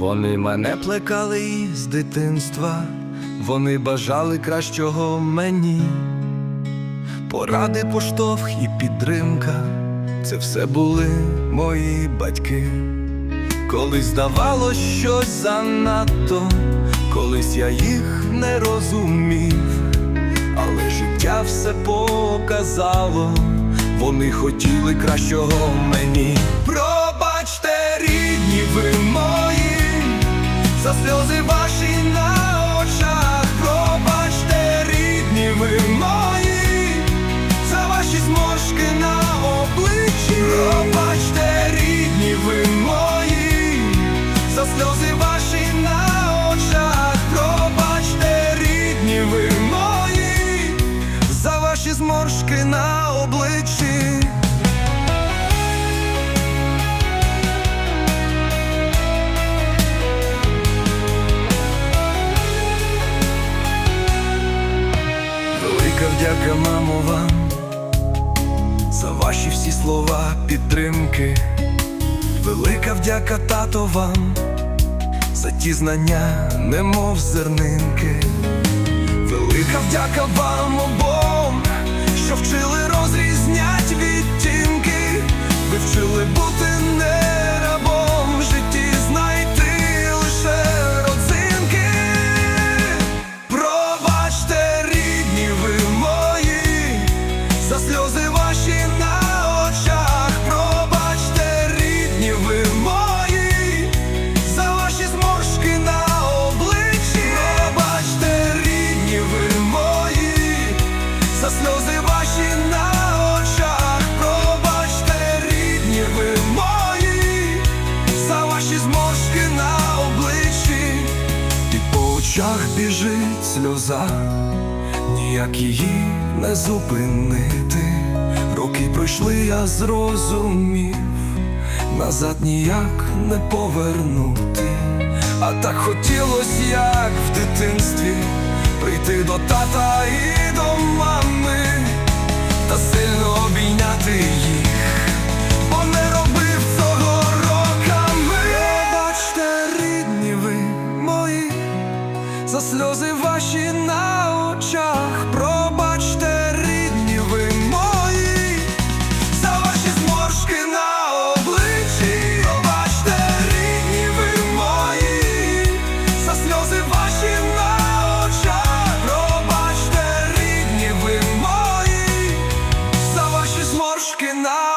Вони мене плекали з дитинства, вони бажали кращого мені. Поради, поштовх і підтримка це все були мої батьки. Колись здавалось щось занадто, колись я їх не розумів, але життя все показало, вони хотіли кращого мені. За сльози Вдяка, мамо, вам за ваші всі слова підтримки. Велика вдяка, тато, вам за ті знання, немов зернинки. Велика вдяка вам обом, що вчили сльози ваші на очах. Пробачте, рідні ви мої, ваші зморшки на обличчі. І по очах біжить сльоза, ніяк її не зупинити. Роки пройшли, я зрозумів, назад ніяк не повернути. А так хотілось, як в дитинстві, прийти до тата і. сльози ваші на очах, пробачте рідні ви мої, за ваші зморшки на обличчі, пробачте рідні ви мої, за сльози ваші на очах, пробачте рідні ви мої, за ваші зморшки на.